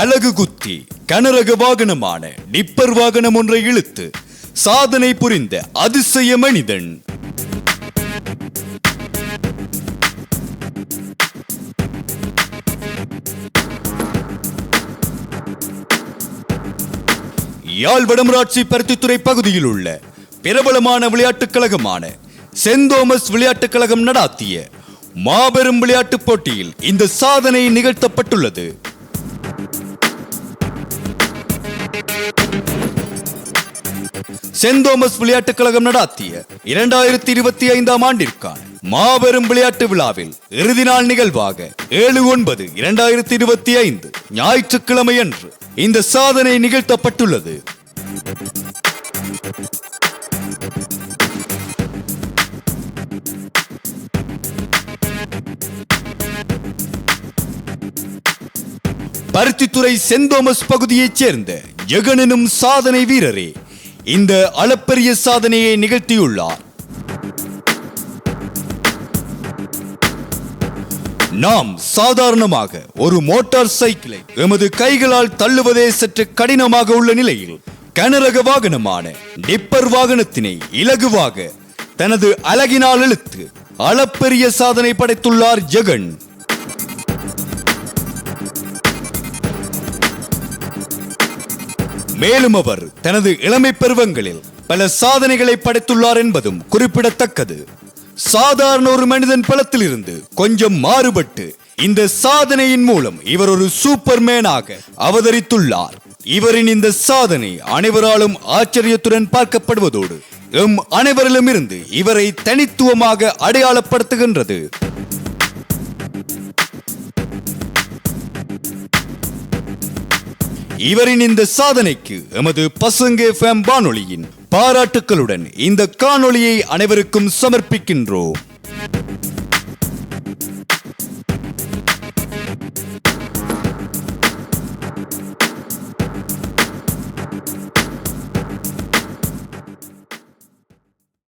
அலகு குத்தி கனரக வாகனமான டிப்பர் வாகனம் ஒன்றை இழுத்து சாதனை புரிந்த அதிசய மனிதன். யாழ் வடமராட்சி பருத்தித்துறை பகுதியில் உள்ள பிரபலமான விளையாட்டுக் கழகமான சென்ட் தோமஸ் விளையாட்டுக் கழகம் நடாத்திய மாபெரும் விளையாட்டுப் போட்டியில் இந்த சாதனை நிகழ்த்தப்பட்டுள்ளது. சென்ட் தோமஸ் விளையாட்டுக் கழகம் நடாத்திய இரண்டாயிரத்தி இருபத்தி ஐந்தாம் ஆண்டிற்கான மாபெரும் விளையாட்டு விழாவில் இறுதி நாள் நிகழ்வாக ஏழு ஒன்பது இரண்டாயிரத்தி இருபத்தி ஐந்து ஞாயிற்றுக்கிழமை அன்று இந்த சாதனை நிகழ்த்தப்பட்டுள்ளது. பருத்தித்துறை செந்தோமஸ் தோமஸ் பகுதியைச் சேர்ந்த ஜெகனனும் சாதனை வீரரே இந்த அளப்பரிய சாதனையை நிகழ்த்தியுள்ளார். நாம் சாதாரணமாக ஒரு மோட்டார் சைக்கிளை எமது கைகளால் தள்ளுவதே சற்று கடினமாக உள்ள நிலையில் கனரக வாகனமான டிப்பர் வாகனத்தினை இலகுவாக தனது அழகினால் இழுத்து அளப்பெரிய சாதனை படைத்துள்ளார் ஜெகன். மேலும் அவர் தனது இளமை பருவங்களில் பல சாதனைகளை படைத்துள்ளார் என்பதும் குறிப்பிடத்தக்கது. சாதாரண ஒரு மனிதன் பலத்திலிருந்து கொஞ்சம் மாறுபட்டு இந்த சாதனையின் மூலம் இவர் ஒரு சூப்பர்மேனாக அவதரித்துள்ளார். இவரின் இந்த சாதனை அனைவராலும் ஆச்சரியத்துடன் பார்க்கப்படுவதோடு எம் அனைவரிலும் இருந்து இவரை தனித்துவமாக அடையாளப்படுத்துகின்றது. இவரின் இந்த சாதனைக்கு எமது பசுங்கே ஃபேம் வானொலியின் பாராட்டுக்களுடன் இந்த காணொளியை அனைவருக்கும் சமர்ப்பிக்கின்றோம்.